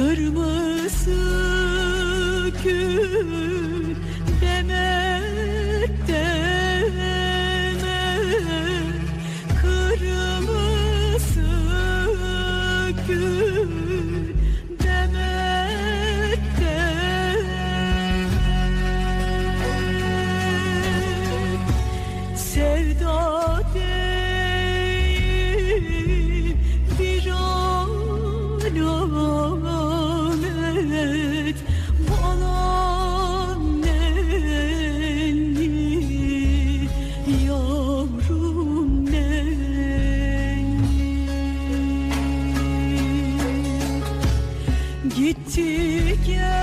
Kırmızı gül demek Gitti gelmez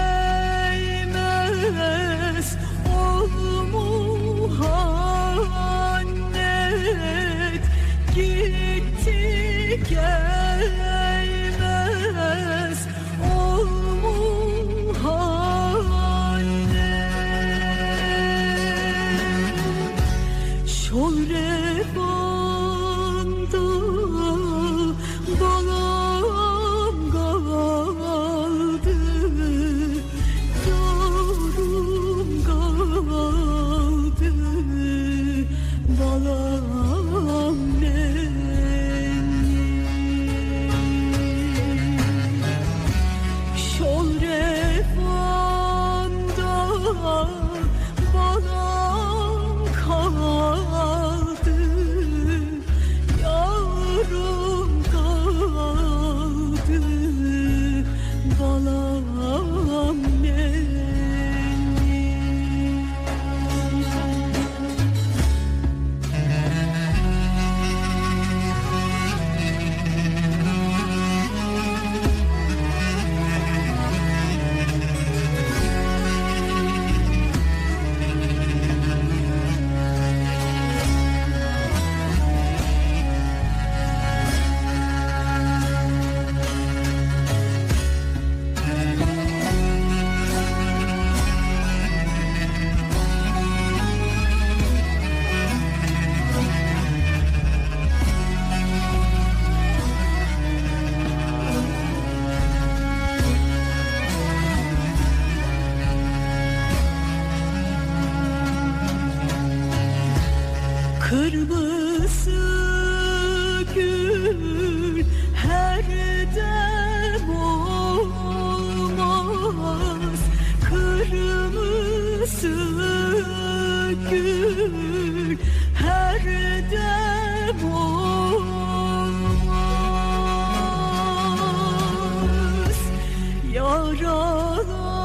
Kırmızı gül her dem olmaz. Kırmızı gül her dem olmaz. Yaralar